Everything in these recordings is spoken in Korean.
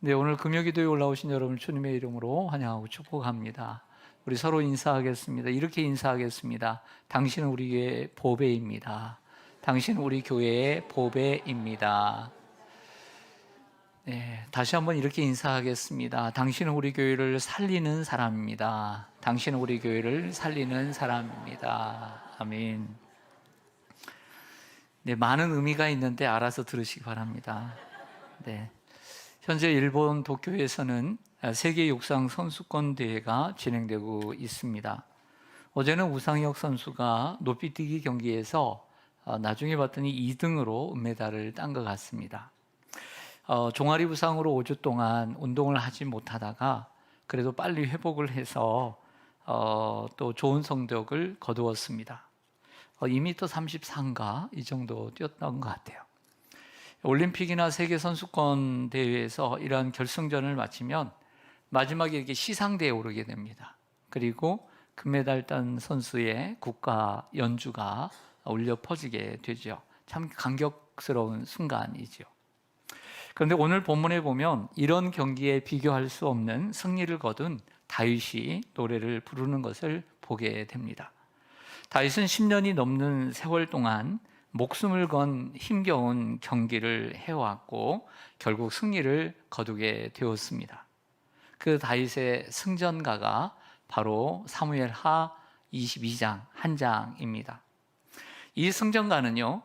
네, 오늘 금요기도에 올라오신 여러분 주님의 이름으로 환영하고 축복합니다. 우리 서로 인사하겠습니다. 이렇게 인사하겠습니다. 당신은 우리 교회의 보배입니다. 당신은 우리 교회의 보배입니다. 네, 다시 한번 이렇게 인사하겠습니다. 당신은 우리 교회를 살리는 사람입니다. 당신은 우리 교회를 살리는 사람입니다. 아멘. 네, 많은 의미가 있는데 알아서 들으시기 바랍니다. 네. 현재 일본 도쿄에서는 세계 육상 선수권 대회가 진행되고 있습니다. 어제는 우상혁 선수가 높이뛰기 경기에서 어, 나중에 봤더니 2등으로 은메달을 딴 것 같습니다. 어, 종아리 부상으로 5주 동안 운동을 하지 못하다가 그래도 빨리 회복을 해서 어, 또 좋은 성적을 거두었습니다. 어, 2m 33가 이 정도 뛰었던 것 같아요. 올림픽이나 세계 선수권 대회에서 이러한 결승전을 마치면 마지막에 이렇게 시상대에 오르게 됩니다. 그리고 금메달 딴 선수의 국가 연주가 울려 퍼지게 되죠. 참 감격스러운 순간이죠. 그런데 오늘 본문에 보면 이런 경기에 비교할 수 없는 승리를 거둔 다윗이 노래를 부르는 것을 보게 됩니다. 다윗은 10년이 넘는 세월 동안 목숨을 건 힘겨운 경기를 해왔고 결국 승리를 거두게 되었습니다. 그 다윗의 승전가가 바로 사무엘 하 22장 한 장입니다. 이 승전가는요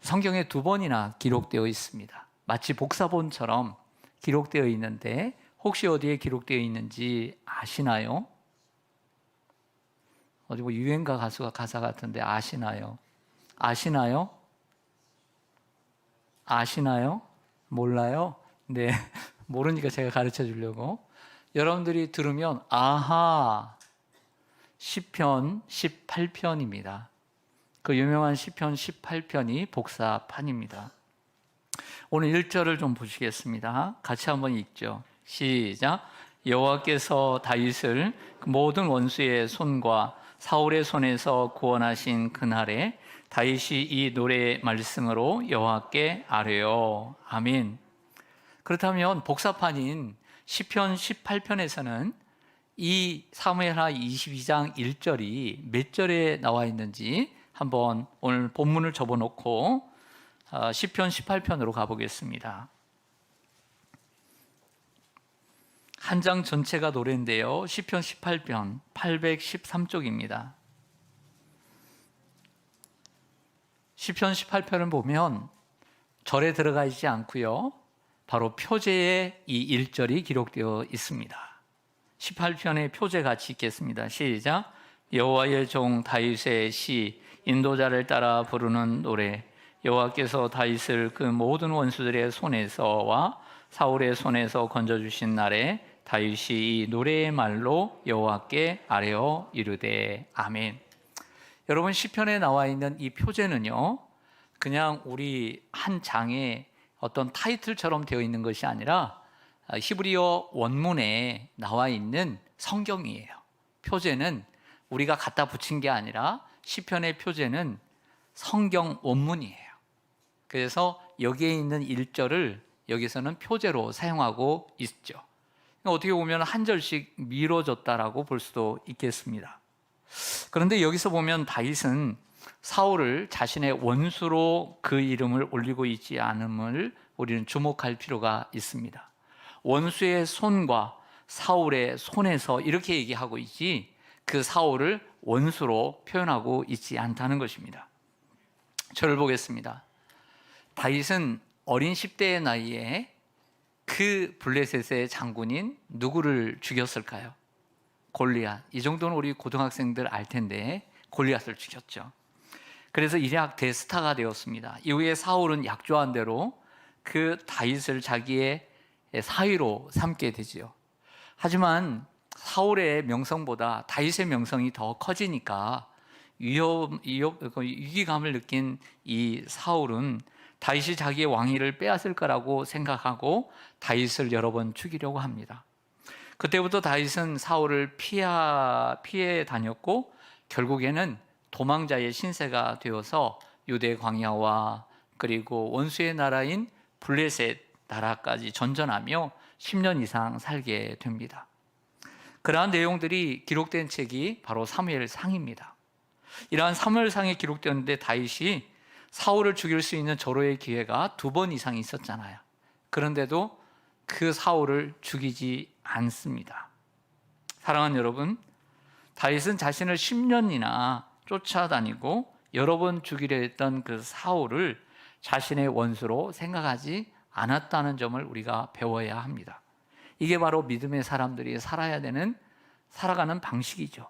성경에 두 번이나 기록되어 있습니다. 마치 복사본처럼 기록되어 있는데 혹시 어디에 기록되어 있는지 아시나요? 어디 뭐 유행가 가수가 가사 같은데 아시나요? 아시나요? 아시나요? 몰라요? 네. 모르니까 제가 가르쳐 주려고. 여러분들이 들으면 아하. 시편 18편입니다. 그 유명한 시편 18편이 복사판입니다. 오늘 1절을 좀 보시겠습니다. 같이 한번 읽죠. 시작. 여호와께서 다윗을 그 모든 원수의 손과 사울의 손에서 구원하신 그날에 다윗이 이 노래의 말씀으로 여호와께 아뢰요. 아멘. 그렇다면 복사판인 시편 18편에서는 이 사무엘하 22장 1절이 몇 절에 나와 있는지 한번 오늘 본문을 접어놓고 어, 시편 18편으로 가보겠습니다. 한 장 전체가 노래인데요. 시편 18편 813쪽입니다. 시편 18편을 보면 절에 들어가 있지 않고요. 바로 표제에 이 1절이 기록되어 있습니다. 18편의 표제 같이 읽겠습니다. 시작. 여호와의 종 다윗의 시 인도자를 따라 부르는 노래 여호와께서 다윗을 그 모든 원수들의 손에서와 사울의 손에서 건져 주신 날에 다윗이 이 노래의 말로 여호와께 아뢰어 이르되 아멘. 여러분 시편에 나와 있는 이 표제는요. 그냥 우리 한 장에 어떤 타이틀처럼 되어 있는 것이 아니라 히브리어 원문에 나와 있는 성경이에요. 표제는 우리가 갖다 붙인 게 아니라 시편의 표제는 성경 원문이에요. 그래서 여기에 있는 1절을 여기서는 표제로 사용하고 있죠. 어떻게 보면 한 절씩 미뤄졌다라고 볼 수도 있겠습니다. 그런데 여기서 보면 다윗은 사울을 자신의 원수로 그 이름을 올리고 있지 않음을 우리는 주목할 필요가 있습니다. 원수의 손과 사울의 손에서 이렇게 얘기하고 있지 그 사울을 원수로 표현하고 있지 않다는 것입니다. 저를 보겠습니다. 다윗은 어린 10대의 나이에 그 블레셋의 장군인 누구를 죽였을까요? 골리앗. 이 정도는 우리 고등학생들 알 텐데 골리앗을 죽였죠. 그래서 이략 대스타가 되었습니다. 이후에 사울은 약조한 대로 그 다윗을 자기의 사위로 삼게 되지요. 하지만 사울의 명성보다 다윗의 명성이 더 커지니까 위험, 위험, 그 위기감을 느낀 이 사울은 다윗이 자기의 왕위를 빼앗을 거라고 생각하고 다윗을 여러 번 죽이려고 합니다. 그때부터 다윗은 사울을 피하, 피해 다녔고 결국에는 도망자의 신세가 되어서 유대 광야와 그리고 원수의 나라인 블레셋 나라까지 전전하며 10년 이상 살게 됩니다. 그러한 내용들이 기록된 책이 바로 사무엘상입니다. 이러한 사무엘상에 기록되었는데 다윗이 사울을 죽일 수 있는 절호의 기회가 두 번 이상 있었잖아요. 그런데도 그 사울을 죽이지 않습니다. 사랑하는 여러분, 다윗은 자신을 10년이나 쫓아다니고 여러 번 죽이려 했던 그 사울을 자신의 원수로 생각하지 않았다는 점을 우리가 배워야 합니다. 이게 바로 믿음의 사람들이 살아야 되는 살아가는 방식이죠.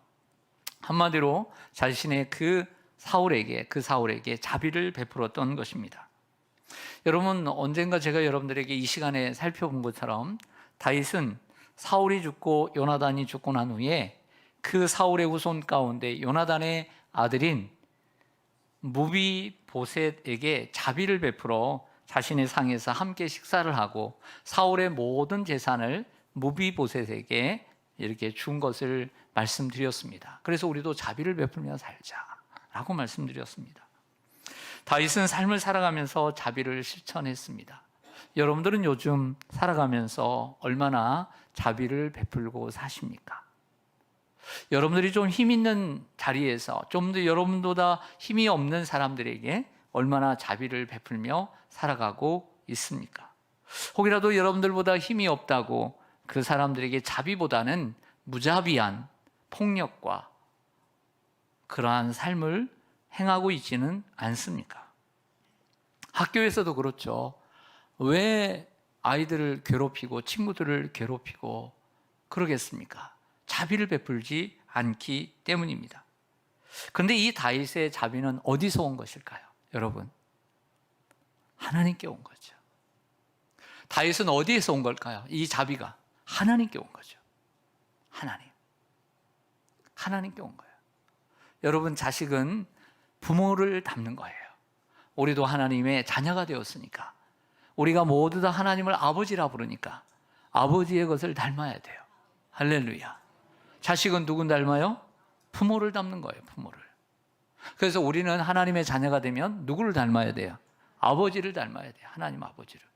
한마디로 자신의 그 사울에게 그 사울에게 자비를 베풀었던 것입니다. 여러분 언젠가 제가 여러분들에게 이 시간에 살펴본 것처럼 다윗은 사울이 죽고 요나단이 죽고 난 후에 그 사울의 후손 가운데 요나단의 아들인 무비 보셋에게 자비를 베풀어 자신의 상에서 함께 식사를 하고 사울의 모든 재산을 무비 보셋에게 이렇게 준 것을 말씀드렸습니다. 그래서 우리도 자비를 베풀며 살자라고 말씀드렸습니다. 다윗은 삶을 살아가면서 자비를 실천했습니다. 여러분들은 요즘 살아가면서 얼마나 자비를 베풀고 사십니까? 여러분들이 좀 힘 있는 자리에서 좀 더 여러분보다 힘이 없는 사람들에게 얼마나 자비를 베풀며 살아가고 있습니까? 혹이라도 여러분들보다 힘이 없다고 그 사람들에게 자비보다는 무자비한 폭력과 그러한 삶을 행하고 있지는 않습니까? 학교에서도 그렇죠. 왜 아이들을 괴롭히고 친구들을 괴롭히고 그러겠습니까? 자비를 베풀지 않기 때문입니다. 그런데 이 다윗의 자비는 어디서 온 것일까요? 여러분, 하나님께 온 거죠. 다윗은 어디에서 온 걸까요? 이 자비가 하나님께 온 거죠. 하나님. 하나님께 온 거예요. 여러분, 자식은 부모를 닮는 거예요. 우리도 하나님의 자녀가 되었으니까. 우리가 모두 다 하나님을 아버지라 부르니까 아버지의 것을 닮아야 돼요. 할렐루야. 자식은 누군 닮아요? 부모를 닮는 거예요, 부모를. 그래서 우리는 하나님의 자녀가 되면 누구를 닮아야 돼요? 아버지를 닮아야 돼요. 하나님 아버지를.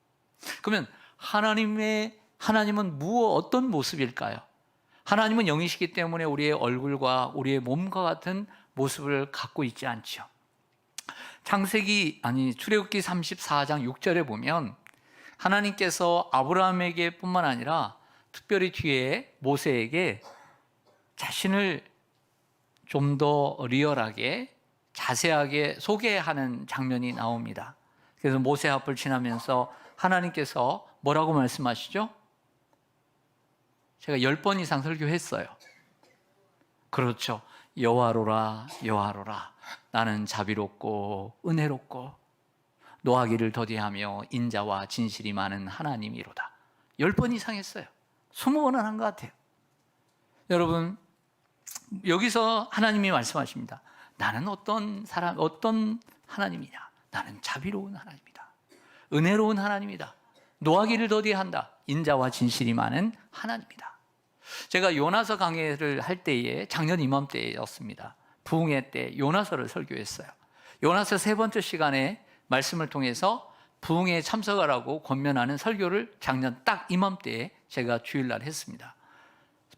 그러면 하나님의 하나님은 무엇 어떤 모습일까요? 하나님은 영이시기 때문에 우리의 얼굴과 우리의 몸과 같은 모습을 갖고 있지 않죠. 창세기 아니 출애굽기 34장 6절에 보면 하나님께서 아브라함에게뿐만 아니라 특별히 뒤에 모세에게 자신을 좀 더 리얼하게 자세하게 소개하는 장면이 나옵니다. 그래서 모세 앞을 지나면서 하나님께서 뭐라고 말씀하시죠? 제가 열번 이상 설교했어요. 그렇죠. 여호와로라 여호와로라 나는 자비롭고 은혜롭고 노하기를 더디하며 인자와 진실이 많은 하나님이로다. 열 번 이상 했어요. 스무 번은 한 것 같아요. 여러분 여기서 하나님이 말씀하십니다. 나는 어떤 사람 어떤 하나님이냐? 나는 자비로운 하나님이다. 은혜로운 하나님이다. 노하기를 더디한다. 인자와 진실이 많은 하나님이다. 제가 요나서 강해를 할 때에 작년 이맘때였습니다. 부흥회 때 요나서를 설교했어요. 요나서 세 번째 시간에 말씀을 통해서 부흥회에 참석하라고 권면하는 설교를 작년 딱 이맘때에 제가 주일날 했습니다.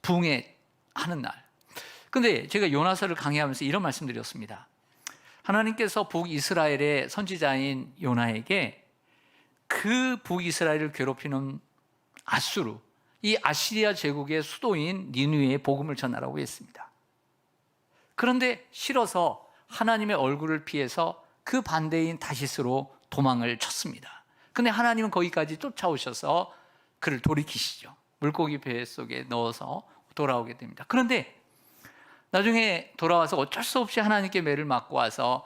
부흥회 하는 날. 근데 제가 요나서를 강의하면서 이런 말씀드렸습니다. 하나님께서 북이스라엘의 선지자인 요나에게 그 북이스라엘을 괴롭히는 아수르, 이 아시리아 제국의 수도인 니누에 복음을 전하라고 했습니다. 그런데 싫어서 하나님의 얼굴을 피해서 그 반대인 다시스로 도망을 쳤습니다. 근데 하나님은 거기까지 쫓아오셔서 그를 돌이키시죠. 물고기 배 속에 넣어서 돌아오게 됩니다. 그런데 나중에 돌아와서 어쩔 수 없이 하나님께 매를 맞고 와서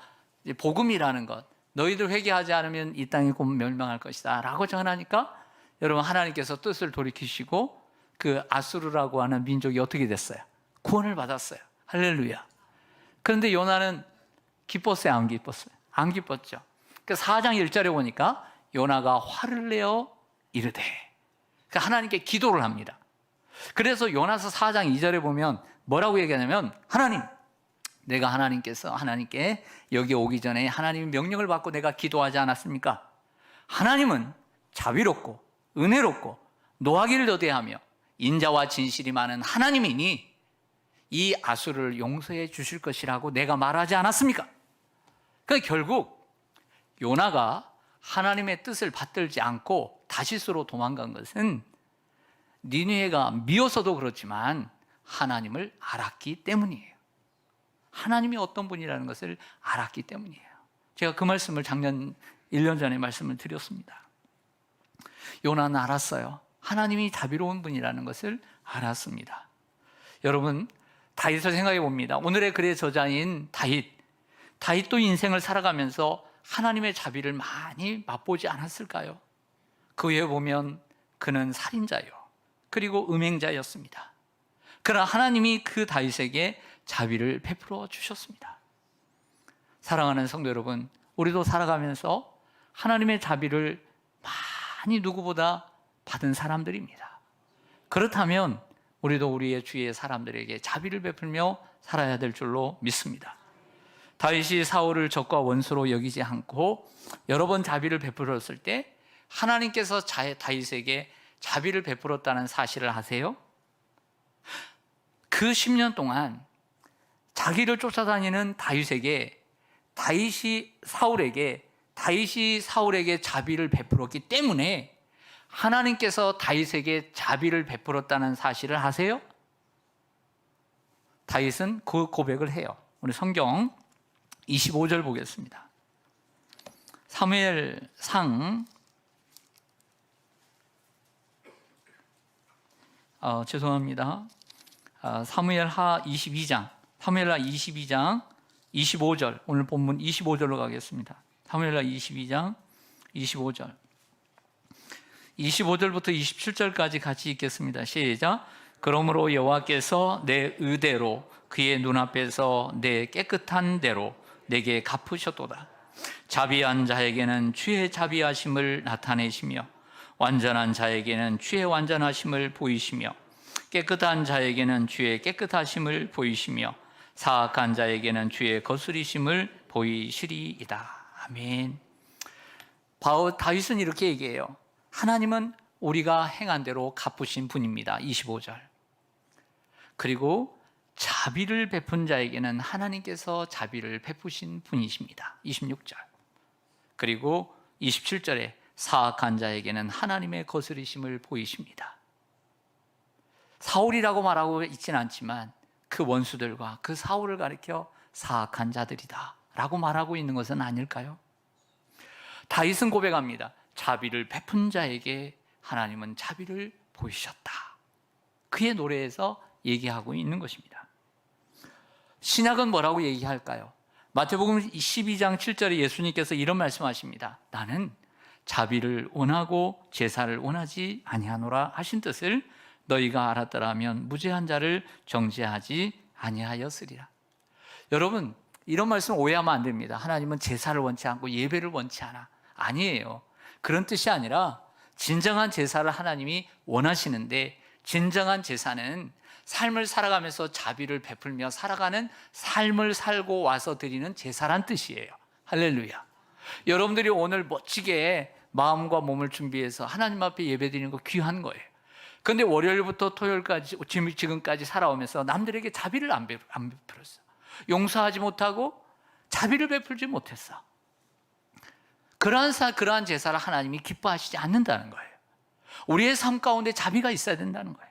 복음이라는 것, 너희들 회개하지 않으면 이 땅이 곧 멸망할 것이다. 라고 전하니까 여러분 하나님께서 뜻을 돌이키시고 그 아수르라고 하는 민족이 어떻게 됐어요? 구원을 받았어요. 할렐루야. 그런데 요나는 기뻤어요? 안 기뻤어요? 안 기뻤죠. 그 4장 1절에 보니까 요나가 화를 내어 이르되 그 하나님께 기도를 합니다. 그래서 요나서 4장 2절에 보면 뭐라고 얘기하냐면 하나님 내가 하나님께서 하나님께 여기 오기 전에 하나님의 명령을 받고 내가 기도하지 않았습니까? 하나님은 자비롭고 은혜롭고 노하기를 더대하며 인자와 진실이 많은 하나님이니 이 아수를 용서해 주실 것이라고 내가 말하지 않았습니까? 그 결국 요나가 하나님의 뜻을 받들지 않고 다시스로 도망간 것은 니느웨가 미워서도 그렇지만 하나님을 알았기 때문이에요. 하나님이 어떤 분이라는 것을 알았기 때문이에요. 제가 그 말씀을 작년 1년 전에 말씀을 드렸습니다. 요나는 알았어요. 하나님이 자비로운 분이라는 것을 알았습니다. 여러분, 다윗을 생각해 봅니다. 오늘의 글의 저자인 다윗. 다윗도 인생을 살아가면서 하나님의 자비를 많이 맛보지 않았을까요? 그 외에 보면 그는 살인자요. 그리고 음행자였습니다. 그러나 하나님이 그 다윗에게 자비를 베풀어 주셨습니다. 사랑하는 성도 여러분, 우리도 살아가면서 하나님의 자비를 많이 누구보다 받은 사람들입니다. 그렇다면 우리도 우리의 주위의 사람들에게 자비를 베풀며 살아야 될 줄로 믿습니다. 다윗이 사울을 적과 원수로 여기지 않고 여러 번 자비를 베풀었을 때 하나님께서 다윗에게 자비를 베풀었다는 사실을 아세요? 그 10년 동안 자기를 쫓아다니는 다윗에게 다윗이 사울에게 다윗이 사울에게 자비를 베풀었기 때문에 하나님께서 다윗에게 자비를 베풀었다는 사실을 아세요? 다윗은 그 고백을 해요. 우리 성경 25절 보겠습니다. 사무엘상 어, 죄송합니다. 어, 사무엘하 22장, 사무엘하 22장 25절 오늘 본문 25절로 가겠습니다. 사무엘하 22장 25절. 25절부터 27절까지 같이 읽겠습니다. 시작. 그러므로 여호와께서 내 의대로 그의 눈앞에서 내 깨끗한 대로 내게 갚으셨도다. 자비한 자에게는 주의 자비하심을 나타내시며 완전한 자에게는 주의 완전하심을 보이시며 깨끗한 자에게는 주의 깨끗하심을 보이시며 사악한 자에게는 주의 거스리심을 보이시리이다. 아멘. 바울 다윗은 이렇게 얘기해요. 하나님은 우리가 행한 대로 갚으신 분입니다. 25절. 그리고 자비를 베푼 자에게는 하나님께서 자비를 베푸신 분이십니다. 26절. 그리고 27절에 사악한 자에게는 하나님의 거스리심을 보이십니다. 사울이라고 말하고 있지는 않지만 그 원수들과 그 사울을 가리켜 사악한 자들이다 라고 말하고 있는 것은 아닐까요? 다윗은 고백합니다. 자비를 베푼 자에게 하나님은 자비를 보이셨다. 그의 노래에서 얘기하고 있는 것입니다. 신약은 뭐라고 얘기할까요? 마태복음 12장 7절에 예수님께서 이런 말씀하십니다. 나는 자비를 원하고 제사를 원하지 아니하노라 하신 뜻을 너희가 알았더라면 무죄한 자를 정죄하지 아니하였으리라. 여러분 이런 말씀 오해하면 안 됩니다. 하나님은 제사를 원치 않고 예배를 원치 않아. 아니에요. 그런 뜻이 아니라 진정한 제사를 하나님이 원하시는데 진정한 제사는 삶을 살아가면서 자비를 베풀며 살아가는 삶을 살고 와서 드리는 제사란 뜻이에요. 할렐루야. 여러분들이 오늘 멋지게 마음과 몸을 준비해서 하나님 앞에 예배 드리는 거 귀한 거예요. 근데 월요일부터 토요일까지 지금까지 살아오면서 남들에게 자비를 안 베풀었어. 용서하지 못하고 자비를 베풀지 못했어. 그러한 사, 그러한 제사를 하나님이 기뻐하시지 않는다는 거예요. 우리의 삶 가운데 자비가 있어야 된다는 거예요.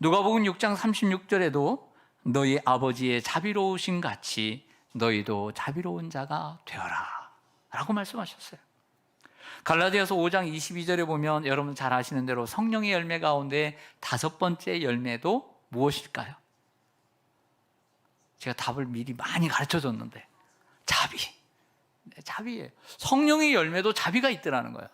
누가복음 6장 36절에도 너희 아버지의 자비로우신 같이 너희도 자비로운 자가 되어라. 라고 말씀하셨어요. 갈라디아서 5장 22절에 보면 여러분 잘 아시는 대로 성령의 열매 가운데 다섯 번째 열매도 무엇일까요? 제가 답을 미리 많이 가르쳐 줬는데 자비. 네, 자비예요. 성령의 열매도 자비가 있더라는 거예요.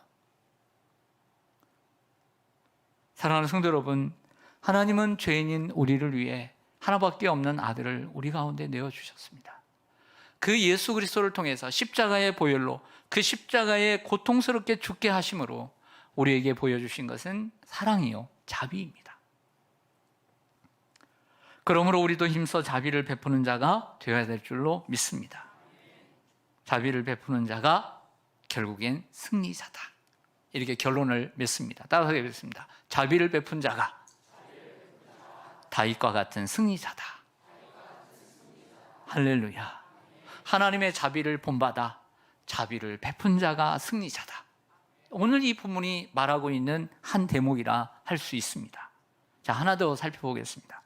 사랑하는 성도 여러분, 하나님은 죄인인 우리를 위해 하나밖에 없는 아들을 우리 가운데 내어 주셨습니다. 그 예수 그리스도를 통해서 십자가의 보혈로 그 십자가의 고통스럽게 죽게 하심으로 우리에게 보여주신 것은 사랑이요 자비입니다. 그러므로 우리도 힘써 자비를 베푸는 자가 되어야 될 줄로 믿습니다. 자비를 베푸는 자가 결국엔 승리자다. 이렇게 결론을 맺습니다. 따라서 맺습니다. 자비를 베푼 자가 다윗과 같은 승리자다. 할렐루야. 하나님의 자비를 본받아 자비를 베푼 자가 승리자다. 오늘 이 본문이 말하고 있는 한 대목이라 할 수 있습니다. 자, 하나 더 살펴보겠습니다.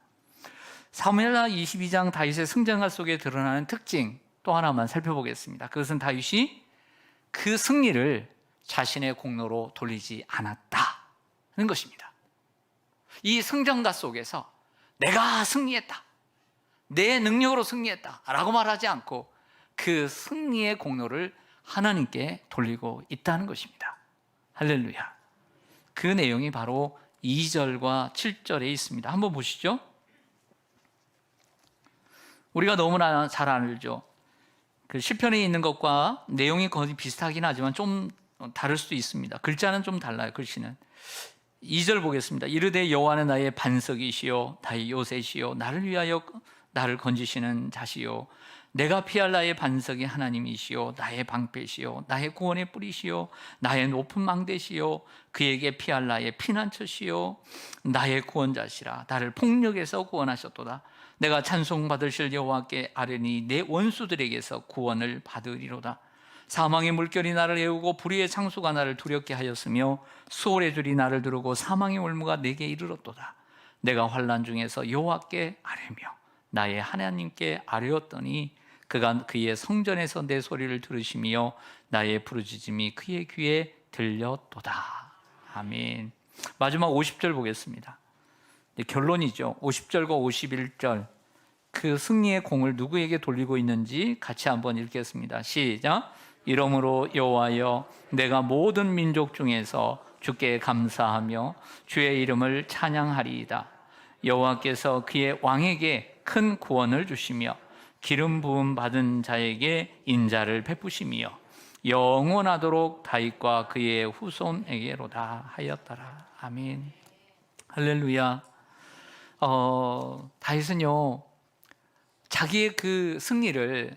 사무엘하 22장 다윗의 승전가 속에 드러나는 특징 또 하나만 살펴보겠습니다. 그것은 다윗이 그 승리를 자신의 공로로 돌리지 않았다는 것입니다. 이 승전가 속에서 내가 승리했다. 내 능력으로 승리했다. 라고 말하지 않고 그 승리의 공로를 하나님께 돌리고 있다는 것입니다. 할렐루야. 그 내용이 바로 2절과 7절에 있습니다. 한번 보시죠. 우리가 너무나 잘 알죠. 그 시편에 있는 것과 내용이 거의 비슷하긴 하지만 좀 다를 수도 있습니다. 글자는 좀 달라요. 글씨는. 2절 보겠습니다. 이르되 여호와는 나의 반석이시요 나의 요새시요 나를 위하여 나를 건지시는 자시요 내가 피할 나의 반석이 하나님이시요 나의 방패시요 나의 구원의 뿌리시요 나의 높은 망대시요 그에게 피할 나의 피난처시요 나의 구원자시라 나를 폭력에서 구원하셨도다 내가 찬송 받으실 여호와께 아뢰니 내 원수들에게서 구원을 받으리로다 사망의 물결이 나를 애우고 불의의 창수가 나를 두렵게 하였으며 수월의 줄이 나를 두르고 사망의 올무가 내게 이르렀도다 내가 환란 중에서 여호와께 아뢰며 나의 하나님께 아뢰었더니 그가 그의 성전에서 내 소리를 들으시며 나의 부르짖음이 그의 귀에 들렸도다. 아멘. 마지막 50절 보겠습니다. 결론이죠. 50절과 51절. 그 승리의 공을 누구에게 돌리고 있는지 같이 한번 읽겠습니다. 시작. 이러므로 여호와여 내가 모든 민족 중에서 주께 감사하며 주의 이름을 찬양하리이다. 여호와께서 그의 왕에게 큰 구원을 주시며 기름 부음 받은 자에게 인자를 베푸시며 영원하도록 다윗과 그의 후손에게로다 하였더라. 아멘. 할렐루야. 어, 다윗은요 자기의 그 승리를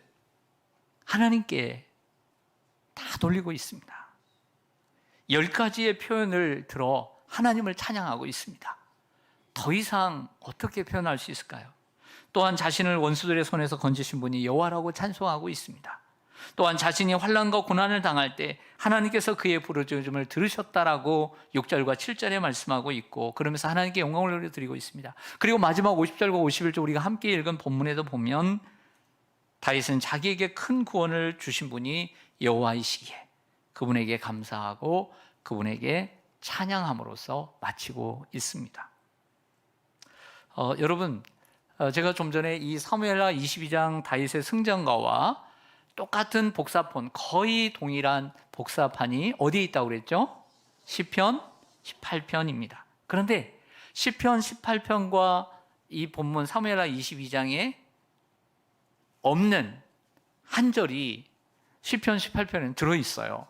하나님께 다 돌리고 있습니다. 열 가지의 표현을 들어 하나님을 찬양하고 있습니다. 더 이상 어떻게 표현할 수 있을까요? 또한 자신을 원수들의 손에서 건지신 분이 여호와라고 찬송하고 있습니다. 또한 자신이 환란과 고난을 당할 때 하나님께서 그의 부르짖음을 들으셨다라고 6절과 7절에 말씀하고 있고 그러면서 하나님께 영광을 드리고 있습니다. 그리고 마지막 50절과 51절 우리가 함께 읽은 본문에도 보면 다윗은 자기에게 큰 구원을 주신 분이 여호와이시기에 그분에게 감사하고 그분에게 찬양함으로써 마치고 있습니다. 어, 여러분 어, 제가 좀 전에 이 사무엘하 22장 다윗의 승전가와 똑같은 복사본 거의 동일한 복사판이 어디에 있다고 그랬죠? 시편 18편입니다. 그런데 시편 18편과 이 본문 사무엘하 22장에 없는 한 절이 시편 18편에 들어 있어요.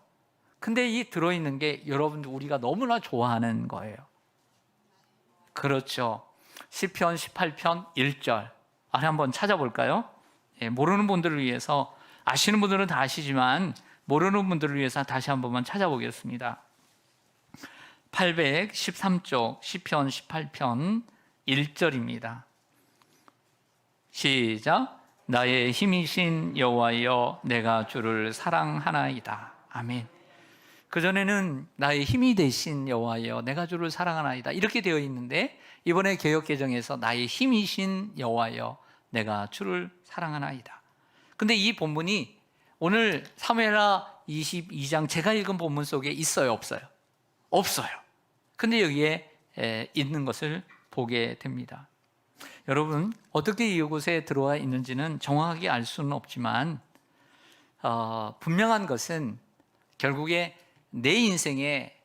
근데 이 들어 있는 게 여러분들 우리가 너무나 좋아하는 거예요. 그렇죠. 시편 18편 1절. 아 한번 찾아볼까요? 예, 모르는 분들을 위해서 아시는 분들은 다 아시지만 모르는 분들을 위해서 다시 한 번만 찾아보겠습니다. 813쪽 시편 18편 1절입니다. 시작. 나의 힘이신 여호와여 내가 주를 사랑하나이다. 아멘. 그 전에는 나의 힘이 되신 여호와여 내가 주를 사랑하나이다. 이렇게 되어 있는데 이번에 개혁 개정에서 나의 힘이신 여호와여 내가 주를 사랑하나이다. 근데 이 본문이 오늘 사무엘하 22장 제가 읽은 본문 속에 있어요, 없어요? 없어요. 근데 여기에 있는 것을 보게 됩니다. 여러분 어떻게 이곳에 들어와 있는지는 정확하게 알 수는 없지만 어, 분명한 것은 결국에 내 인생에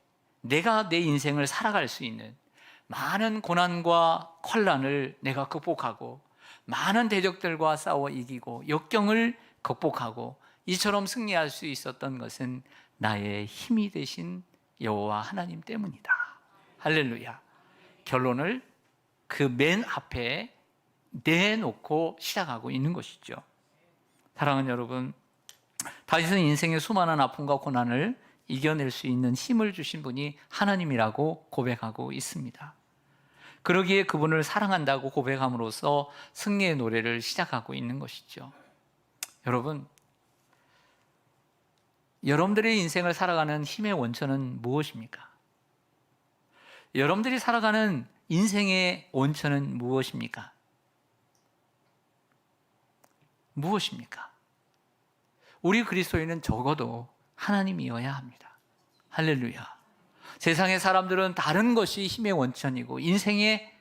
내가 내 인생을 살아갈 수 있는 많은 고난과 환란을 내가 극복하고 많은 대적들과 싸워 이기고 역경을 극복하고 이처럼 승리할 수 있었던 것은 나의 힘이 되신 여호와 하나님 때문이다. 할렐루야. 결론을 그 맨 앞에 내놓고 시작하고 있는 것이죠. 사랑하는 여러분, 다윗은 인생의 수많은 아픔과 고난을 이겨낼 수 있는 힘을 주신 분이 하나님이라고 고백하고 있습니다. 그러기에 그분을 사랑한다고 고백함으로써 승리의 노래를 시작하고 있는 것이죠. 여러분, 여러분들의 인생을 살아가는 힘의 원천은 무엇입니까? 여러분들이 살아가는 인생의 원천은 무엇입니까? 무엇입니까? 우리 그리스도인은 적어도 하나님이어야 합니다. 할렐루야. 세상의 사람들은 다른 것이 힘의 원천이고 인생의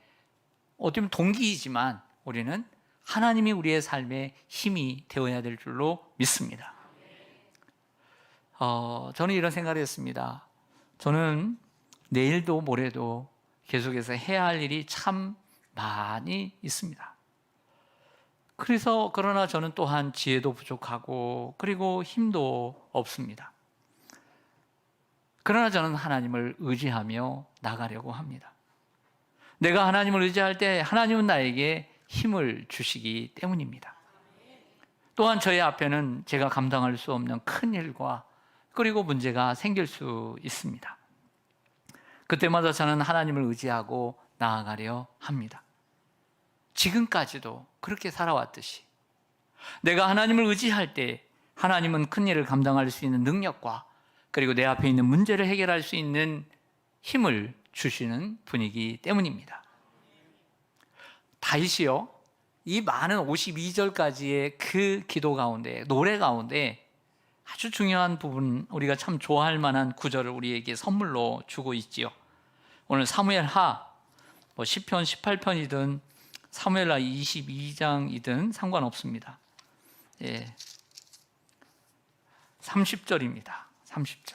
어쩌면 동기이지만 우리는 하나님이 우리의 삶의 힘이 되어야 될 줄로 믿습니다. 어, 저는 이런 생각을 했습니다. 저는 내일도 모레도 계속해서 해야 할 일이 참 많이 있습니다. 그래서 그러나 저는 또한 지혜도 부족하고 그리고 힘도 없습니다. 그러나 저는 하나님을 의지하며 나가려고 합니다. 내가 하나님을 의지할 때 하나님은 나에게 힘을 주시기 때문입니다. 또한 저의 앞에는 제가 감당할 수 없는 큰 일과 그리고 문제가 생길 수 있습니다. 그때마다 저는 하나님을 의지하고 나아가려 합니다. 지금까지도 그렇게 살아왔듯이 내가 하나님을 의지할 때 하나님은 큰 일을 감당할 수 있는 능력과 그리고 내 앞에 있는 문제를 해결할 수 있는 힘을 주시는 분이기 때문입니다. 다윗이요. 이 많은 52절까지의 그 기도 가운데 노래 가운데 아주 중요한 부분 우리가 참 좋아할 만한 구절을 우리에게 선물로 주고 있지요. 오늘 사무엘 하, 뭐 10편, 18편이든 사무엘 하 22장이든 상관없습니다. 예. 30절입니다. 30절.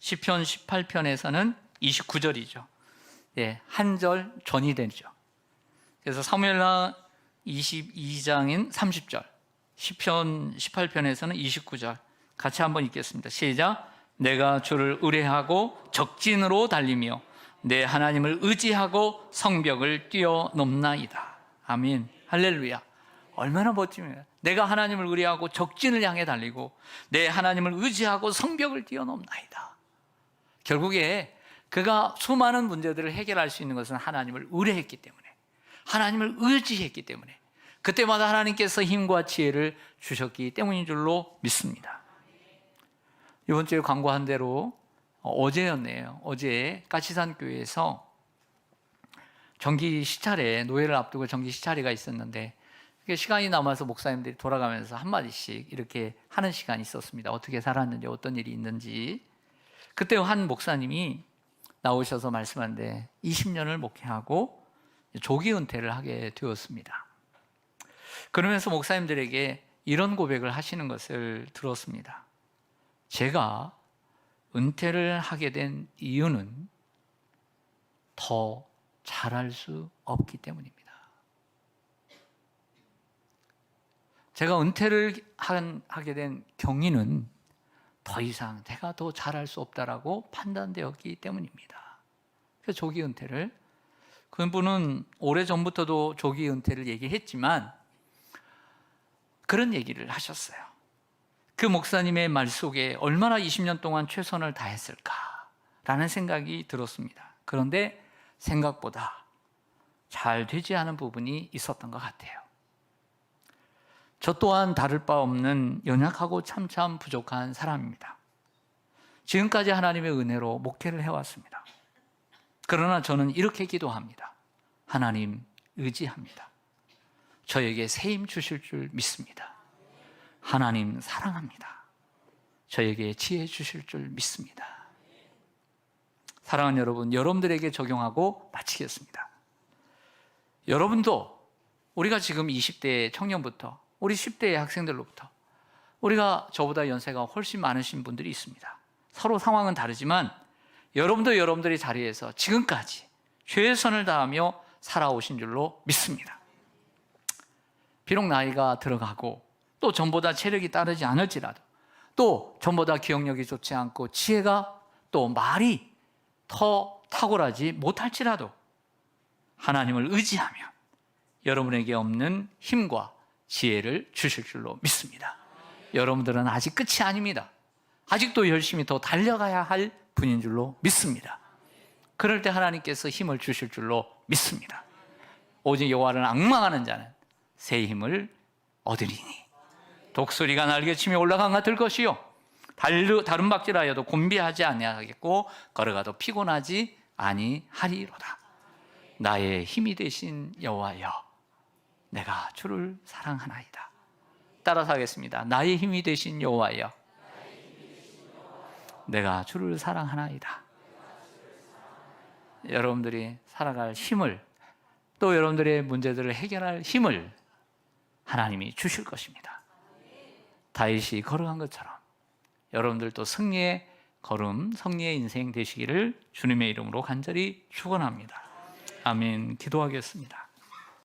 10편, 18편에서는 29절이죠. 예, 한 절 전이 되죠. 그래서 사무엘하 22장인 30절, 10편, 18편에서는 29절. 같이 한번 읽겠습니다. 시작. 내가 주를 의뢰하고 적진으로 달리며 내 하나님을 의지하고 성벽을 뛰어넘나이다. 아멘. 할렐루야. 얼마나 멋집니까? 내가 하나님을 의뢰하고 적진을 향해 달리고 내 하나님을 의지하고 성벽을 뛰어넘나이다. 결국에 그가 수많은 문제들을 해결할 수 있는 것은 하나님을 의뢰했기 때문에 하나님을 의지했기 때문에 그때마다 하나님께서 힘과 지혜를 주셨기 때문인 줄로 믿습니다. 이번 주에 광고한 대로 어제였네요. 어제 까치산 교회에서 정기 시찰에 노예를 앞두고 정기 시찰회가 있었는데 시간이 남아서 목사님들이 돌아가면서 한 마디씩 이렇게 하는 시간이 있었습니다. 어떻게 살았는지 어떤 일이 있는지 그때 한 목사님이 나오셔서 말씀하는데 20년을 목회하고 조기 은퇴를 하게 되었습니다. 그러면서 목사님들에게 이런 고백을 하시는 것을 들었습니다. 제가 은퇴를 하게 된 이유는 더 잘할 수 없기 때문입니다. 제가 은퇴를 한, 하게 된 경위는 더 이상 내가 더 잘할 수 없다라고 판단되었기 때문입니다. 그래서 조기 은퇴를 그분은 오래 전부터도 조기 은퇴를 얘기했지만 그런 얘기를 하셨어요. 그 목사님의 말 속에 얼마나 20년 동안 최선을 다했을까라는 생각이 들었습니다. 그런데 생각보다 잘 되지 않은 부분이 있었던 것 같아요. 저 또한 다를 바 없는 연약하고 참참 부족한 사람입니다. 지금까지 하나님의 은혜로 목회를 해왔습니다. 그러나 저는 이렇게 기도합니다. 하나님 의지합니다. 저에게 새힘 주실 줄 믿습니다. 하나님 사랑합니다. 저에게 지혜 주실 줄 믿습니다. 사랑하는 여러분, 여러분들에게 적용하고 마치겠습니다. 여러분도 우리가 지금 20대 청년부터 우리 10대의 학생들로부터 우리가 저보다 연세가 훨씬 많으신 분들이 있습니다. 서로 상황은 다르지만 여러분도 여러분들의 자리에서 지금까지 최선을 다하며 살아오신 줄로 믿습니다. 비록 나이가 들어가고 또 전보다 체력이 따르지 않을지라도 또 전보다 기억력이 좋지 않고 지혜가 또 말이 더 탁월하지 못할지라도 하나님을 의지하면 여러분에게 없는 힘과 지혜를 주실 줄로 믿습니다. 여러분들은 아직 끝이 아닙니다. 아직도 열심히 더 달려가야 할 분인 줄로 믿습니다. 그럴 때 하나님께서 힘을 주실 줄로 믿습니다. 오직 여호와를 악망하는 자는 새 힘을 얻으리니 독수리가 날개치며 올라간 같을 것이요 다른 박질하여도 곤비하지 아니하겠고 걸어가도 피곤하지 아니하리로다. 나의 힘이 되신 여호와여, 내가 주를 사랑하나이다. 따라서 하겠습니다. 나의 힘이 되신 여호와여, 내가 주를 사랑하나이다. 여러분들이 살아갈 힘을 또 여러분들의 문제들을 해결할 힘을 하나님이 주실 것입니다. 다윗이 걸어간 것처럼 여러분들도 승리의 걸음, 승리의 인생 되시기를 주님의 이름으로 간절히 축원합니다. 아멘. 기도하겠습니다.